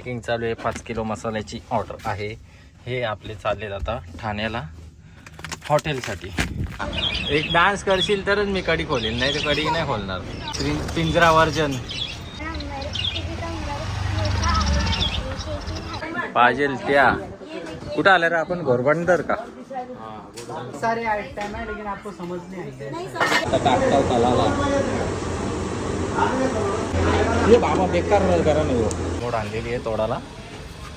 Packing चालू आहे पाच किलो मसाल्याची ऑर्डर आहे. हे आपले चालले आता ठाण्याला हॉटेलसाठी. एक डान्स करशील तरच मी कडी खोलील नाही तर कडी नाही खोलणार. पिंजरा वर्जन. पाजेल त्या. कुठं आल्या रे आपण? घोरबंदर का? सारे आइटम है लेकिन आपको समझ नहीं बाबा बेकार करा नाही मोड आणलेली आहे तोडाला.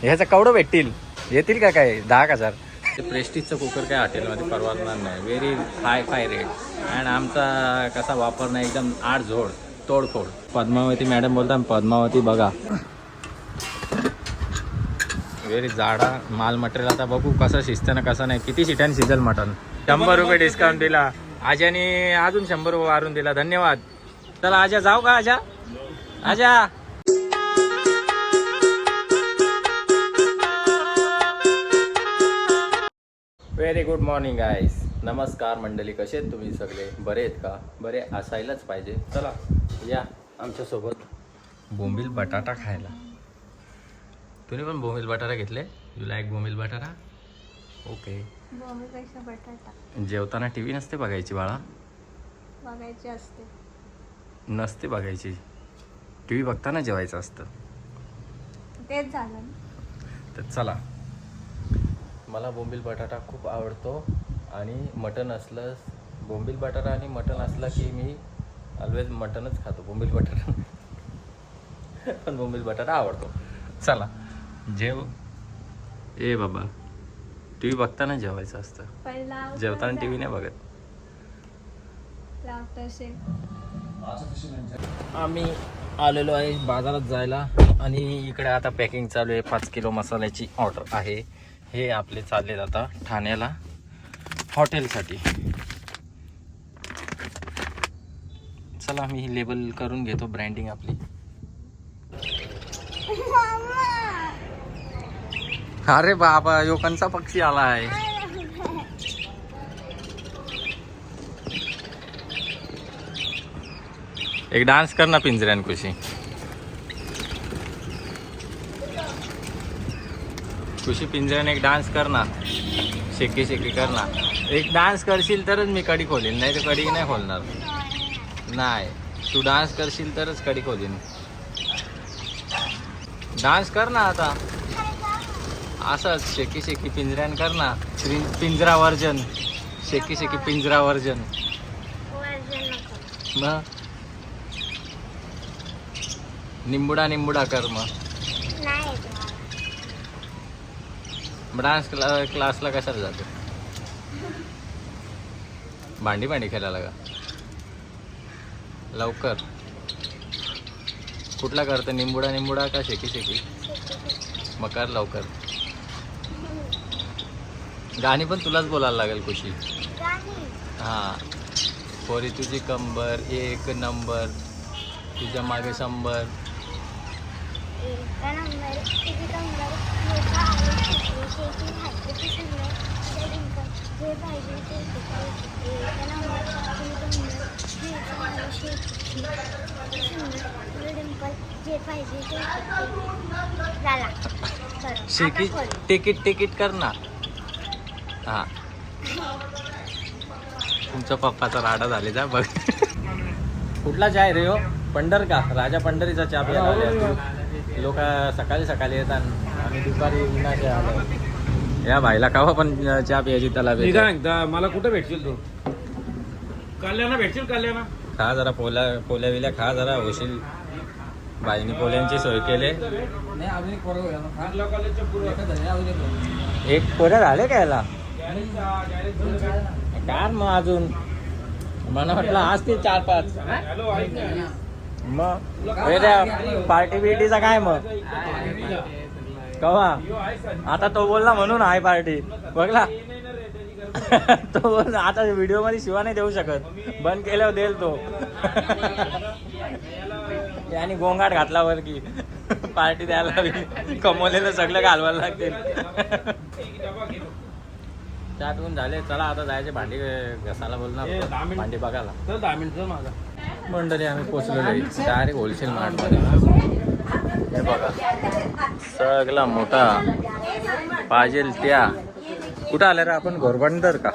ह्याचं कवडं भेटतील. येतील का काय? दहा हजार? ते प्रेस्टिजचं कुकर काय हॉटेलमध्ये परवडणार नाही. Very hi fi rate and आमचा कसा वापर नाही एकदम आठ झोड तोडफोड. पद्मावती मॅडम बोलता पद्मावती बघा. व्हेरी जाडा माल मटेरियल आता बघू कसं शिजतं ना कसं नाही. किती सीटांनी शिजल मटन. शंभर रुपये डिस्काउंट दिला. आज्याने अजून शंभर रुपये वारून दिला. धन्यवाद. चला आजा जाऊ का आजा आजा व्हेरी गुड मॉर्निंग गाईस नमस्कार मंडळी कसे आहेत तुम्ही सगळे? बरे आहेत का? बरे असायलाच पाहिजे. चला या आमच्यासोबत. बोंबील बटाटा खायला. तुम्ही पण बोंबील बटाटा घेतले? यू लाईक बोंबील बटाटा? ओके बटाटा. जेवताना टी व्ही नसते बघायची बाळा? बघायची असते. नसते बघायची. टी व्ही बघताना जेवायचं असतं. तेच झालं तर चला. मला बोंबील बटाटा खूप आवडतो आणि मटण असलं बोंबील बटाटा आणि मटण असलं की मी ऑलवेज मटणच खातो बोंबील बटाटा. पण बोंबील बटाटा आवडतो. चला जेव. ए बाबा टी व्ही बघताना जेवायचं असतं. जेवताना टी व्ही नाही बघत. आम्ही आलेलो आहे बाजारात जायला आणि इकडे आता पॅकिंग चालू आहे पाच किलो मसाल्याची ऑर्डर आहे. हे आपले चाललेत आता ठाण्याला हॉटेलसाठी. चला मी लेबल करून घेतो ब्रँडिंग आपली. अरे बाबा योकांचा पक्षी आला आहे एक डान्स कर ना पिंजऱ्यान खुशी खुशी पिंजऱ्याने एक डान्स कर ना शेकी शेकी कर ना एक डान्स करशील तरच मी कडी खोलीन नाही तर कडी नाही खोलणार. नाही. तू डान्स करशील तरच कडी खोलीन. डान्स कर ना आता. असंच शेकी शेकी पिंजऱ्यान कर ना पिंजरा वर्जन. शेकी शेकी पिंजरा वर्जन. मग? निंबुडा निंबुडा कर मग डान्स क्ला क्लासला कशाला जातो? भांडी भांडी खेळायला का लवकर. कुठला करतो? निंबुडा निंबुडा का शेकी शेकी? मग कर लवकर. गाणी पण तुलाच बोलायला लागेल खुशी. हां. पोरी तुझी कंबर एक नंबर. तुझ्या मागे शंभर. शेकी तिकीट तिकीट कर ना हां. तुमच्या पप्पाचा राडा झाले जा बघ. कुठला चाय रे हो? पंढर का राजा पंढरीचा चहा प्यायला लोक सकाळी सकाळी येतात. आलो. या भाईला कावा पण चहा प्यायची त्याला मी काय म्हणता मला कुठे भेटशील तू? कल्याणा भेटशील कल्याणा खा जरा पोल्या पोल्या विल्या खा जरा होशील. बाईने पोल्यांची सोय केले. नहीं कॉलेजच्या पूर्व एक पोऱ्या झाले का याला? काय मग अजून. मला वाटलं असतील चार पाच. हॅलो ऐक ना. मग हे त्या पार्टी बिर्टीचा काय मग? कवा? आता तो बोलला म्हणून हाय पार्टी. बघला. तो बोल आता व्हिडिओमध्ये शिवा नाही देऊ शकत. बंद केल्यावर देईल तो. आणि गोंगाट घातला वर की पार्टी द्यायला हवी. कमवलेलं सगळं घालवायला लागतील. पिऊन झाले. चला आता जायचे भांडी घसायला बोलणार. मिनिट. भांडी बघायला. चल दहा मिनिट चल माझा. मंडळी आम्ही पोचलेलो आहे. डायरेक्ट होलसेल मार्टमध्ये. हे बघा. सगळा मोठा पाजेल त्या. कुठं आल्या रे आपण? घोरबंदर का?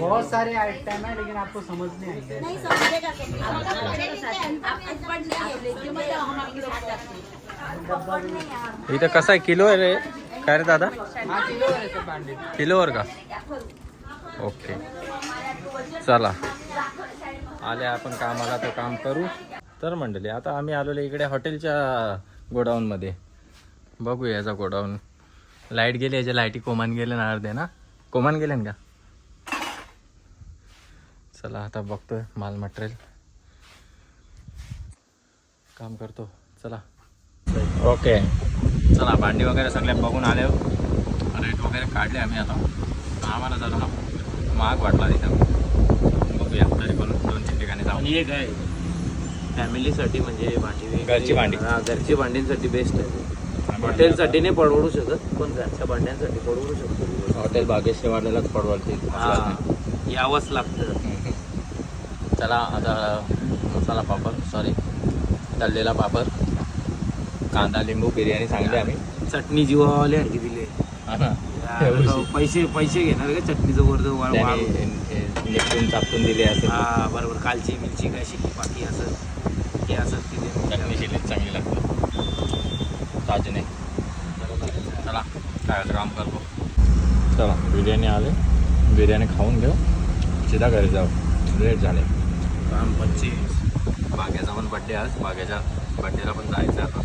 बहुत सारे आइटम है लेकिन आपको समझ नहीं आएंगे इथं कसा आहे? किलो आहे रे. काय रे दादा? किलो सर बांडे किलोवर का? ओके. चला. आले आपण कामाला तर काम करू. तर मंडळी आता आम्ही आलेलो इकडे हॉटेलच्या गोडाऊनमध्ये. बघू याचा गोडाऊन. लाइट गेली याच्या लाईटी कोमान गेले ना अर्धे ना? कोमान गेले ना का? चला आता बघतोय माल मटेरियल. काम करतो. चला. ओके. चला भांडी वगैरे सगळे बघून आले. रेट वगैरे काढले आम्ही आता. आम्हाला जरा महाग वाटला तिथं. बघूया. तरी पण दोन तीन ठिकाणी जाऊन आणि एक आहे. फॅमिलीसाठी म्हणजे भांडी. घरची भांडी. हा घरची भांडींसाठी बेस्ट आहे. हॉटेलसाठी नाही परवडू शकत पण घरच्या भांड्यांसाठी परवडू शकतो. हॉटेल बागेशेवाल्यालाच पडवलते हा यावंच लागतं. चला आता मसाला पापड सॉरी तळलेला पापड. कांदा लिंबू बिर्याणी सांगली आम्ही. चटणी जीवावाले आणखी दिले. हा ना. पैसे पैसे घेणार का? चटणीचं वर्ध त्याने वाढ- हे निपटून चापटून दिले असेल. हा बरोबर. कालची मिरची काय शिकी पाकी असं हे असं तिथे चटणी शिल्लक चांगली लागते. ताजने चला काय काम करतो. चला बिर्याणी आले. बिर्याणी खाऊन घेऊ. सीधा घरी जाऊ. लेट झाले. काम पंचवीस बाग्याचा पण बड्डे आज. बाग्याच्या बड्डेला पण जायचं आहे आता.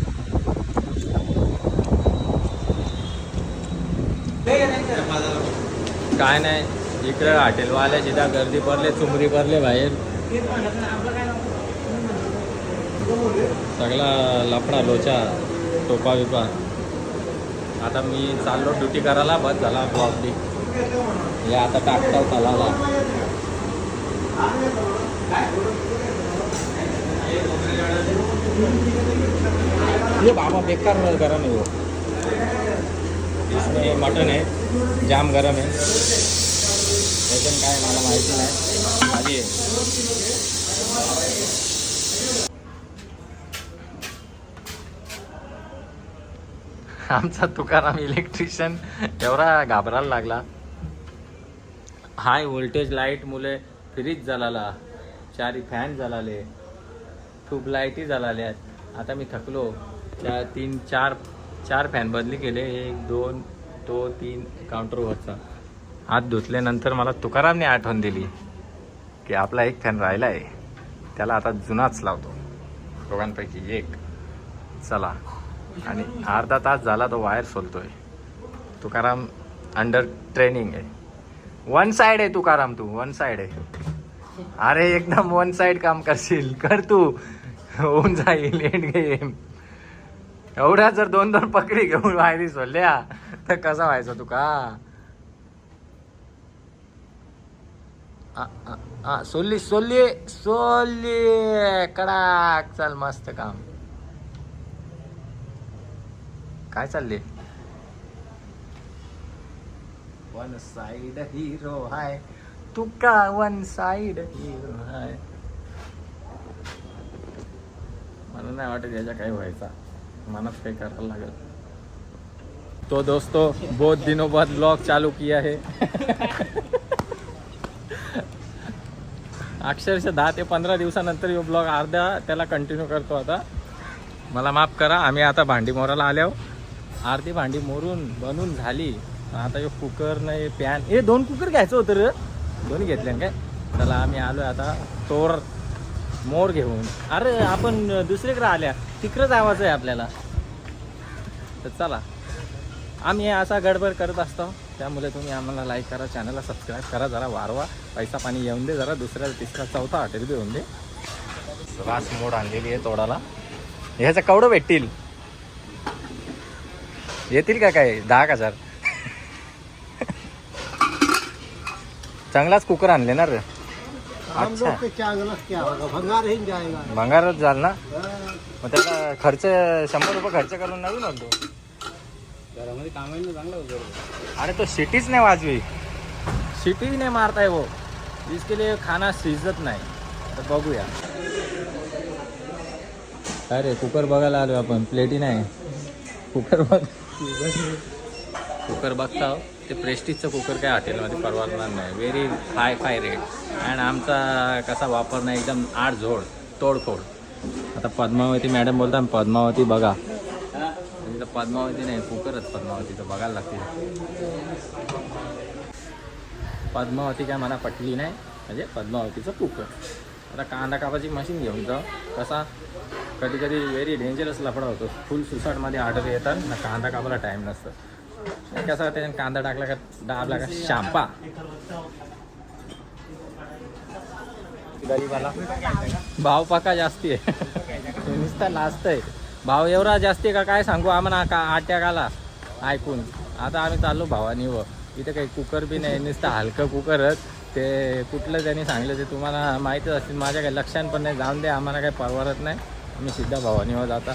काय नाही. इकडे हॉटेलवाल्या जिथं गर्दी भरले चुमरी भरले बाहेर. सगळा लफडा लोचा टोपा बिपा. आता मी चाललो ड्युटी करायला बस झाला ब्लॉक बी हे आता टाकता चालाला ये बाबा बेकार गरम है वो. इसमें मटन है जाम गरम है वजन काय मला माहिती नाही. आधी आहे. आमचा तुकाराम इलेक्ट्रिशियन एवढा घाबरायला लागला. हाय व्होल्टेज लाइट मुले फ्रीज झाला चारी फॅन झालाले खूप लाईटी आता मी थकलो. चार तीन चार चार फॅन बदली केले. एक दोन तो तीन काउंटरवरचा हात धुतल्यानंतर मला तुकारामने आठवण दिली की आपला एक फॅन राहिला आहे त्याला आता जुनाच लावतो. दोघांपैकी एक. चला. आणि अर्धा तास झाला तो वायर सोलतोय. तुकाराम अंडर ट्रेनिंग आहे. वन साईड आहे तुकाराम तू. वन साईड आहे. अरे एकदम वन साइड काम करशील. कर तू. होऊन जाईल. एंड गेम एवढ्या जर दोन दोन पकडी घेऊन वायरी सोडल्या तर कसा व्हायचा तुका? सोडली सोडली सोडली कडाक चल मस्त काम. काय चालले वन साइड हिरो हाय तुका वन साइड हिरो हाय मला नाही वाटत याच्या काही व्हायचा. मनात काही करायला लागेल. तो दोस्तों बहुत दिनों बाद ब्लॉग चालू किया है. अक्षरशः दहा ते पंधरा दिवसानंतर यो ब्लॉग अर्धा त्याला कंटिन्यू करतो आता. मला माफ करा आम्ही आता भांडी मोराला आल्यावर अर्धी भांडी मोरून बनून झाली. आता यो कुकर नाही पॅन हे दोन कुकर घ्यायचं होतं रे. दोन्ही घेतले काय? चला आम्ही आलो आता तोर मोर घेऊन. अरे आपण दुसरीकडे आल्या. तिकडं जावाचं आहे आपल्याला. तर चला आम्ही असा गडबड करत असतो. त्यामुळे तुम्ही आम्हाला लाईक करा चॅनलला सबस्क्राईब करा जरा वारवा पैसा पाणी येऊन दे जरा दुसऱ्या तिसरा चौथा हॉटेल बी येऊन दे. रास मोड आणलेली आहे तोडाला. ह्याचं कवडं भेटतील. येतील का काय? दहा का हजार. चांगलाच कुकर आणले ना रे. अच्छा. भंगारच झाल ना? मग त्याला खर्च शंभर रुपये खर्च करून नवीन होतो घरामध्ये कामाला चांगला होतं अरे तो सिटीच नाही वाजवी. सिटी नाही मारताय वो इसके लिए खाना शिजत नाही. तर बघूया. काय रे कुकर बघायला आलो आपण. प्लेटी नाही. कुकर बघ. कुकर बघता हो. ते प्रेस्टिजचं कुकर काय हॉटेलमध्ये परवडणार नाही. Very hi fi rate and आमचा कसा वापर नाही एकदम आड जोड तोडफोड. आता पद्मावती मॅडम बोलता पद्मावती बघा. पद्मावती नाही कुकरच पद्मावती तर बघायला लागते पद्मावती काय मला पटली नाही म्हणजे पद्मावतीचं कुकर आता कांदा कापाची मशीन घेऊन जाऊ कसा? कधी कधी व्हेरी डेंजरस लफडा होतो. फुल सुसाटमध्ये ऑर्डर येतात ना कांदा कापायला टाईम नसतं. कसं कसा कांदा टाकला का दाबला का शांपा. गरीबाला. भाव पाका जास्ती आहे. नुसता नुसता आहे भाव एवढा जास्ती का? काय सांगू? आम्हाला का आट्याक आला. ऐकून. आता आम्ही चाललो भावानी व. इथं काही कुकर बी नाही. नुसतं हलकं कुकरच ते कुठलं त्यांनी सांगलं ते तुम्हाला माहीतच असतील. माझ्या काही लक्षात पण नाही. जाऊन दे. आम्हाला काही परवडत नाही. आम्ही सिद्धा भावानी व जाता.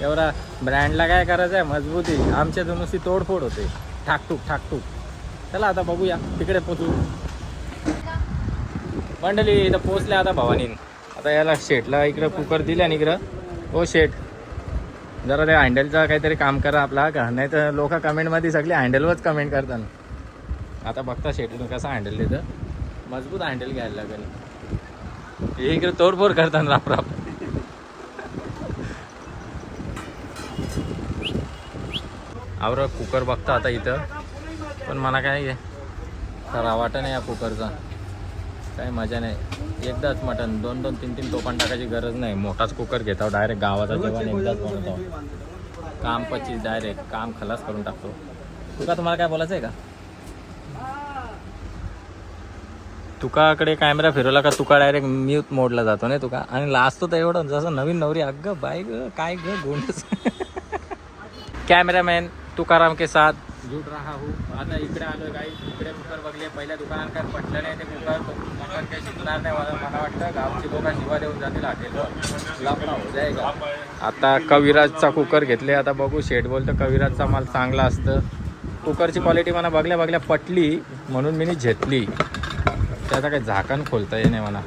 एवढा ब्रँडला काय करायचं आहे? मजबूती. आमच्या तर नुसती तोडफोड होते. ठाकटूक ठाकटूक. चला आता बघूया. तिकडे पोचू. मंडली इथं पोचले आता भवानीन. आता याला शेटला इकडं कुकर दिल्या आणि इकडं. हो शेट. जरा त्या हँडलचं काहीतरी काम करा आपला का? नाही तर लोक कमेंटमध्ये सगळे हँडलवरच कमेंट करतात. आता बघता शेटून कसं हँडल देतं. मजबूत हँडल घ्यायला लागेल. हे इकडे तोडफोड करतात राप राप आवर कुकर बघता आता इथं. पण मला काय खरा वाटत नाही या कुकरचा काय मजा नाही. एकदाच मटन दोन दोन तीन तीन तोफान टाकायची गरज नाही. मोठाच कुकर घेतो डायरेक्ट गावाचा जेवण एकदाच बनवतो. काम पच्चीस डायरेक्ट काम खलास करून टाकतो. तुका तुम्हाला काय बोलायचं आहे का? तुकाकडे कॅमेरा फिरवला का तुका डायरेक्ट म्यूट मोडला जातो नाही तुका? आणि लाजतो तर एवढं जसं नवीन नवरी अगं बाय ग काय ग गोंडच कॅमेरामॅन तुकाराम के साथ जुट रहा हूँ। आता इकडे आलो काही इकडे कुकर बघले पहिल्या दुकानात काय पटलं नाही ते कुकर कुकर काही शिकणार नाही मला मला वाटतं गावची लोक शिवा देऊन जातील हॉटेलवर. हो जायगा आता कविराजचा कुकर घेतले. आता बघू शेट बोलतो कविराजचा माल चांगला असतं. कुकरची क्वालिटी मला बघल्या बघल्या पटली म्हणून मी झेतली त्याचा काही झाकण खोलता येणे नाही मला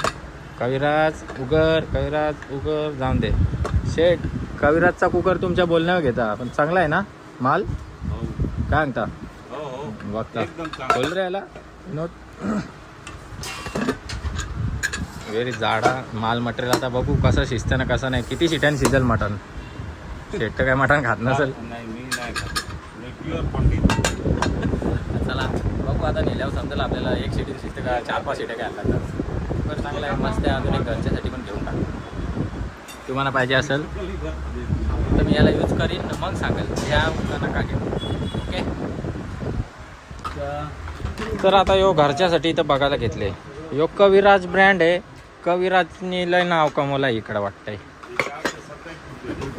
कविराज उगर कविराज उगर जाऊन दे. शेठ कविराजचा कुकर तुमच्या बोलण्यावर घेता. पण चांगला आहे ना माल? काय सांगता बघता बोल रे याला. विनोद. व्हेरी जाडा माल मटेरियल आता बघू कसं शिजतं ना कसं नाही. किती शिट्यान शिजल मटण शेट तर काय मटण खात नसेल? नाही मी नाही खात. मी प्युअर पंडित. चला बघू आता नेल्यावर समजेल आपल्याला एक सिटी शिजते का चार पाच सिट्या घ्यायला लागतात तर चांगलं आहे मस्त आहे अजून एक घरच्यासाठी पण घेऊन टाक. तुम्हाला पाहिजे असेल? तर मी याला यूज करीन मग सांगेल. घ्या का नका घेऊ ओके तर आता यो घरच्यासाठी इथं बघायला घेतले. यो कविराज ब्रँड आहे. कविराजनी लय नाव कमवलं इकडं वाटतंय.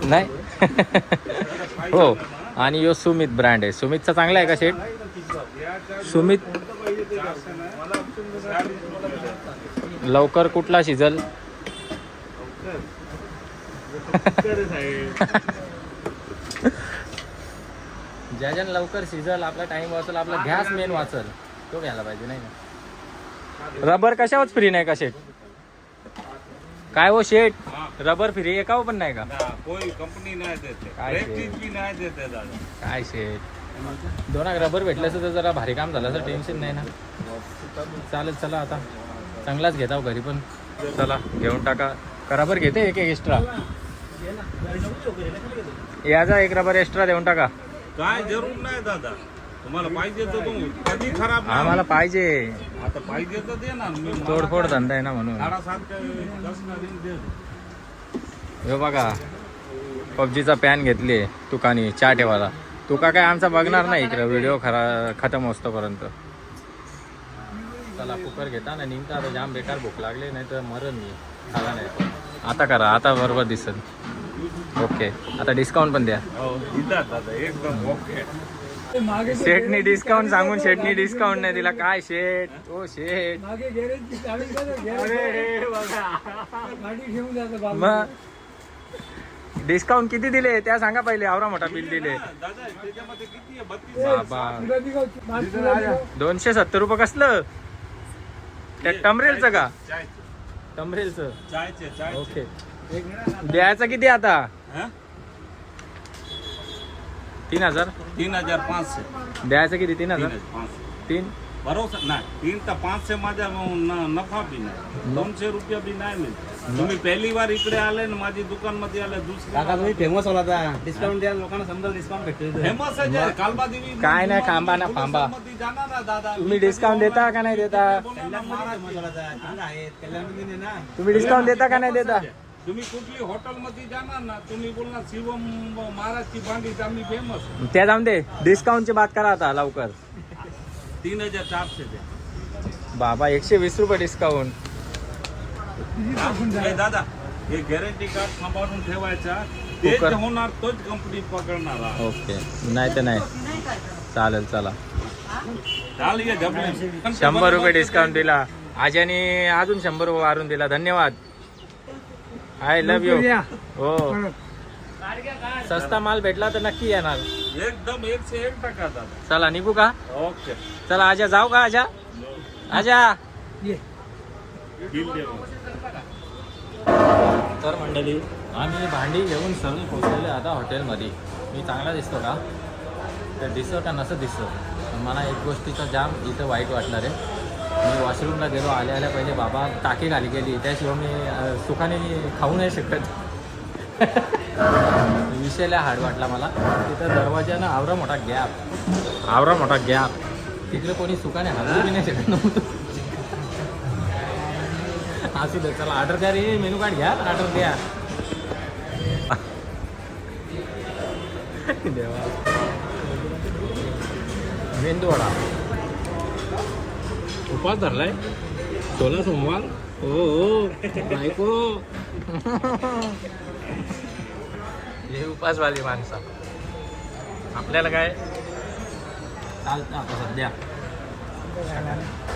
नाही? हो. आणि यो सुमित ब्रँड आहे. सुमितचा चांगला आहे का शेट? सुमित? लवकर कुठला शिजल? ज्या ज्या लवकर शिजल आपला टाइम वाचल आपला गॅस मेन वाचल. तो घ्यायला पाहिजे नाही ना? रबर कशावरच फ्री नाही का शेट काय हो शेट रबर फ्री एकावर पण नाही का? कोई कंपनी नाही देते. काय ते? प्रेस्टीज बी नाही देते दादा. काय शेट दोन रबर भेटलं तर जरा भारी काम झालं असं टेन्शन नाही ना? चालेल चला आता. चांगलाच घेता हो घरी पण. चला घेऊन टाका. का रबर घेते एक एक एक्स्ट्रा याचा एक रबर एक्स्ट्रा देऊन टाका. काय जरूर नाही दादा. तुम्हाला पाहिजे तर तुम्ही कधी खराब नाही. आम्हाला पाहिजे. होत. आता पाहिजे तर दे ना. मी मला तोडफोड धंदा आहे ना म्हणून. साडेसात काय दस नाही दे. हे बघा पबजीचा पॅन घेतली तुकानी चहा ठेवायला. तुका काय आमचा बघणार नाही इकडं व्हिडिओ खरा खतम होतोपर्यंत चला कुकर घेता ना निघता. आता जाम बेकार भूक लागली नाही तर मरण मी. खाला नाही. आता करा आता बरोबर दिसत ओके. आता डिस्काउंट पण द्या. हो एकदम ओके. शेटनी डिस्काउंट सांगून शेटनी डिस्काउंट नाही दिला. काय शेट ओ शेट अरे बघा. मग? डिस्काउंट किती दिले? त्या सांगा पहिले. आवरा मोठा बिल दिले. दादा त्याच्यामध्ये किती आहे? बत्तीस बाबा. दोनशे सत्तर रुपये कसलं? त्या टमरेलचं का? चायचे टमरेलचं. चायचे चायचे ओके. द्यायचं किती आता? हा? तीन हजार? तीन हजार पाचशे. द्यायचं किती? तीन तीन हजार हजार पाचशे. तीन? भरोसा? नाही तीन तर पाचशे माझ्या न- नफा बी नाही. दोनशे रुपये बी नाही मिळत. तुम्ही पहिली बार इकडे आले ना माझी दुकानमध्ये आले काका दुसरी तुम्ही फेमस होला आता डिस्काउंट द्या लोकांना समजा डिस्काउंट भेटतो फेमस आहे कालबा देवी. काय नाही, खांबा ना, खांबा. जाणार ना दादा. तुम्ही डिस्काउंट देता का नाही देता? कल्याणमध्ये ना? तुम्ही डिस्काउंट देता का नाही देता? तुम्ही कुठली हॉटेल मध्ये जाणार ना तुम्ही बोलणार शिवम महाराजची भांडी आम्ही फेमस त्या जाऊन दे. डिस्काउंटची बात करा आता लवकर. तीन हजार चारशे द्या बाबा एकशे वीस रुपये डिस्काउंट हे दादा हे गॅरंटी कार्ड सांभाळून ठेवायचा. तेच कर. होणार तोच कंपनी पकडणार आहे. ओके. नाही तर नाही. चालेल चला. चाल ये डबल शंभर रुपये डिस्काउंट दिला. आज्याने अजून शंभर रुपये वाढून दिला. धन्यवाद. I love you. हो. सस्ता माल भेटला तर नक्की येणार. एकदम एकशे एक टका दादा. चला निघू का? ओके. चला आजा जाऊ का आजा? आजा. बिल दे तर मंडळी आम्ही भांडी घेऊन सरळ पोहोचलेले आता हॉटेलमध्ये. मी चांगला दिसतो का? तर दिसतो का नसं दिसतो. पण मला एक गोष्टीचा जाम इथं वाईट वाटणार आहे. मी वॉशरूमला गेलो आल्या आल्या पहिले बाबा टाकी घाली गेली. त्याशिवाय मी सुखाने सुखाने खाऊ नाही शकत. विषयला हाड वाटला मला. तिथं दरवाजानं आवरा मोठा गॅप. आवरा मोठा गॅप. तिकडे कोणी सुखाने हलवू बी नाही शकत नव्हतं. असू दे चला ऑर्डर द्या रे मेनू कार्ड घ्या ऑर्डर द्या. देवा. मेंदू वडा उपास धरलाय. सोळा सोमवार. हो हो बायको. हे उपासवाली माणसं. आपल्याला काय? चालतं आता सध्या.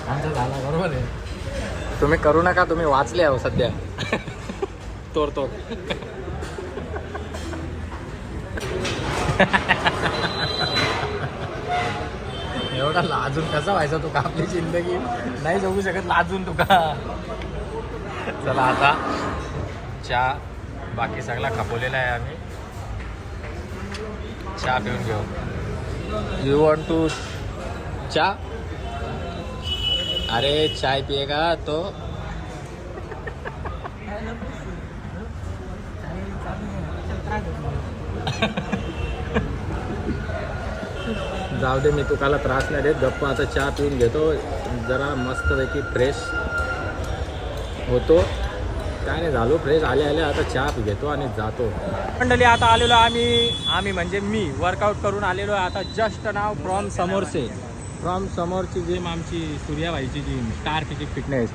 आमचं झाला बरोबर आहे. तुम्ही करू नका तुम्ही वाचले आहो सध्या. तोर तोर. एवढा लाजून कसा व्हायचा तुका आपली जिंदगी? नाही जगू शकत लाजून तुका. चला आता चहा बाकी सगळा खपवलेला आहे आम्ही. चहा पिऊन घेऊ. यू वॉन्ट टू चहा? अरे चाय पिएगा तो. जाऊ दे मी तुकाला त्रास नाही देत. गप्पा आता चहा पिऊन घेतो. जरा मस्तपैकी फ्रेश होतो. काय नाही झालो फ्रेश आले आले आता चहा घेतो आणि जातो. मंडळी आता आलेलो आम्ही. आम्ही म्हणजे मी वर्कआउट करून आलेलो आहे. आता जस्ट नाव फ्रॉम समोरचे. फ्रॉम समोरची जिम आमची सूर्याबाईची जिम स्टार फिजिक फिटनेस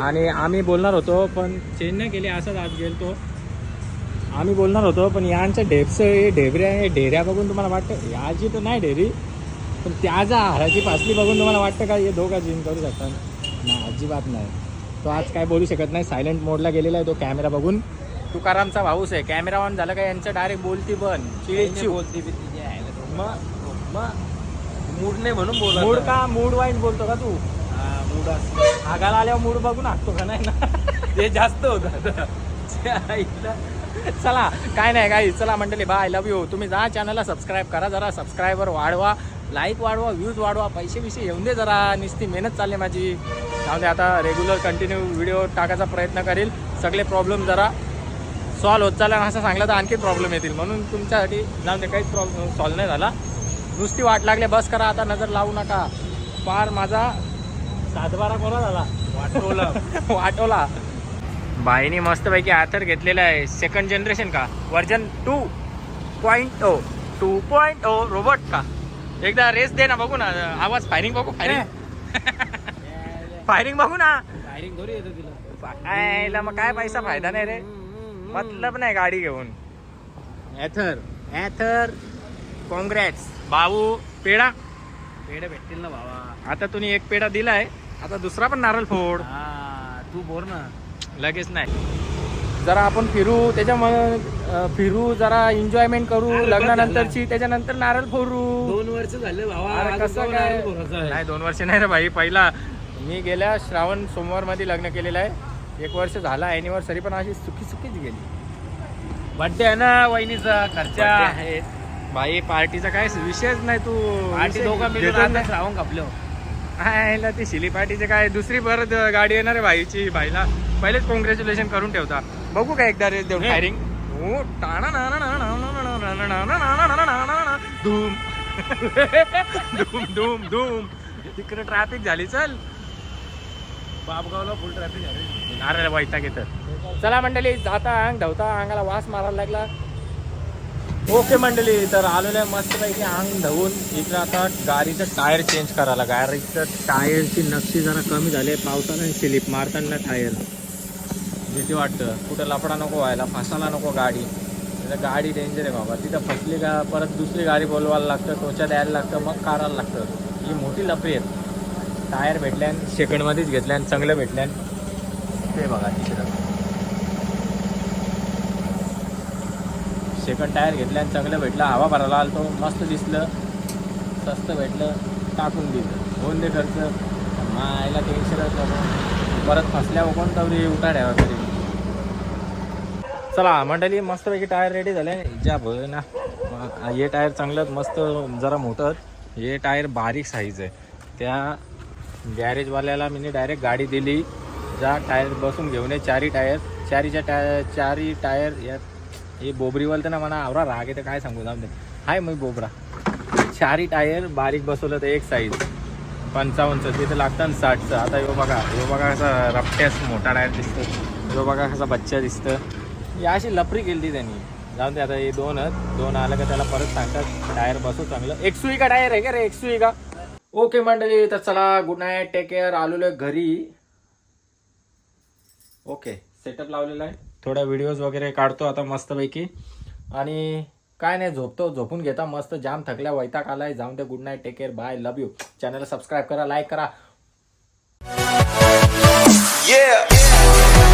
आणि आम्ही बोलणार होतो पण चेंज नाही केली असंच आज गेलतो. आम्ही बोलणार होतो पण यांच्या ढेपचं हे ढेबऱ्या हे ढेऱ्या बघून तुम्हाला वाटतं याची तर नाही ढेरी. पण त्याचा हाराची पासली बघून तुम्हाला वाटतं का हे दोघा जिम करू शकतात? नाही अजिबात नाही. तो आज काय बोलू शकत नाही. सायलेंट मोडला गेलेला आहे तो कॅमेरा बघून. तुकारामचा भाऊस आहे. कॅमेरा ऑन झाला का यांचं डायरेक्ट बोलती पण. चिळची बोलती मग मग मूड नाही म्हणून बोला मूड का? मूड वाईज बोलतो का तू? मूड आगाला आल्यावर मूड बघून हाकतो का नाही ना? ते जास्त होत चला काय नाही काय चला मंडळी बाय लव यू तुम्ही जा चॅनलला सबस्क्राईब करा. जरा सबस्क्रायबर वाढवा. लाईक वाढवा व्ह्यूज वाढवा पैसे बिसे येऊन दे जरा. नुसती मेहनत चालली माझी. त्यामुळे आता रेग्युलर कंटिन्यू व्हिडिओ टाकायचा प्रयत्न करेल. सगळे प्रॉब्लेम जरा सॉल्व होत चालला. असं सांगलं तर आणखी प्रॉब्लेम येतील. म्हणून तुमच्यासाठी जाऊन दे काहीच प्रॉब्लेम सॉल्व नाही झाला. नुसती वाट लागली. बस करा आता नजर लावू नका. फार माझा सातबारा कोणा झाला. वाटोला. वाटोला. बाईनी मस्तपैकी आथर घेतलेला आहे. सेकंड जनरेशन का? Version two point O two point O robot का? एकदा रेस दे ना बघू ना. आवाज फायरिंग बघू फायरिंग फायरिंग बघू ना. फायरिंग तिला. काय मग काय पैसा फायदा नाही रे. मतलब नाही गाडी घेऊन. ॲथर ॲथर काँग्रेस भाऊ पेढा. पेढे भेटतील ना भावा. आता तुम्ही एक पेढा दिलाय. आता दुसरा पण नारळ फोड. हा तू बोर ना. लगेच नाही. जरा आपण फिरू त्याच्यामुळे अं, फिरू जरा एन्जॉयमेंट करू. लग्नानंतरची त्याच्यानंतर नारळ फोडू. दोन वर्ष झाले भावा कसं काय. नाही दोन वर्ष नाही रे भाई पहिला मी गेल्या श्रावण सोमवारमध्ये लग्न केलेलं आहे एक वर्ष झाला अॅनिव्हर्सरी पण अशी सुखी सुखीच गेली बड्डे आहे ना वहिनीचा खर्चा आहे भाई पार्टीचा काय विषयच नाही तू पार्टी दोघं मिळून राहून कापलो हायला ती शिली पार्टीचे काय दुसरी परत गाडी येणार आहे भाईची भाईला पहिलेच कॉंग्रॅच्युलेशन करून ठेवता बघू का एकदा रेस देऊन फायरिंग हो टाणा ना ना ना ना ना ना ना ना ना ना ना ना ना ना ना ना. धूम धूम धूम. तिकडे ट्रॅफिक झाली चल. बापगावला फुल ट्रॅफिक झाली. अरे वैता घेतात चला मंडळी जाता अंग धावता अंगाला वास मारायला लागला. ओके मंडळी तर आलेलं आहे मस्तपैकी अंग धुवून. इकडे आता गाडीचं टायर चेंज करायला गाडीचं टायरची नक्षी जरा कमी झाली आहे. पावसानं स्लिप मारताना टायर. भीती वाटतं. कुठं लफडा नको व्हायला फसायला नको गाडी. तिथं गाडी डेंजर आहे बाबा. तिथं फसली का परत दुसरी गाडी बोलवायला लागतं त्वचा द्यायला लागतं मग काढायला लागतं. ही मोठी लपरी आहे. टायर भेटल्यान सेकंडमध्येच घेतल्यान चांगलं भेटल्यान. ते बघा तिकडं. सेकंड टायर घेतल्यान चांगलं भेटलं हवा भरायला आलतो मस्त दिसलं स्वस्त भेटलं टाकून दिलं. होऊन दे खर्च. मायला टेन्शनच नको परत फसल्या कोण तरी उठाड्यावा ठेवा तरी चला मंडळी मस्तपैकी टायर रेडी झाले. ज्या भय ना. हे टायर चांगलं मस्त जरा मोठं हे टायर बारीक साईज आहे. त्या गॅरेजवाल्याला मी डायरेक्ट गाडी दिली. ज्या टायर बसून घेऊन ये. चारी टायर. चारीच्या टायर चारी टायर या हे बोबरीवाल तर ना मला आवरा राग आहे तर काय सांगू जाऊ दे. हाय मी बोबरा. चारी टायर बारीक बसवलं तर एक साईज पंचावन्नचं तिथे लागतं ना साठचं आता यो बघा यो बघा कसा रपट्यास मोठा टायर दिसतो यो बघा कसा बच्चा दिसतं ही अशी लपरी केली त्यांनी. जाऊन ते आता हे दोनच दोन आलं का त्याला परत सांगतात. टायर बसू चांगलं. एक्सुई का टायर आहे का रे? एक्सुई का? ओके मंडळी तर चला गुड नाईट टेक केअर आलेलो घरी. ओके सेटअप लावलेला आहे. थोडा व्हिडिओज वगैरे काढतो आता मस्तपैकी. आणि काय नाही झोपतो झोपून घेता मस्त. जाम थकल्या वैताक आलाय. जाऊन ते good night take care bye love you channel subscribe करा लाईक करा. Yeah.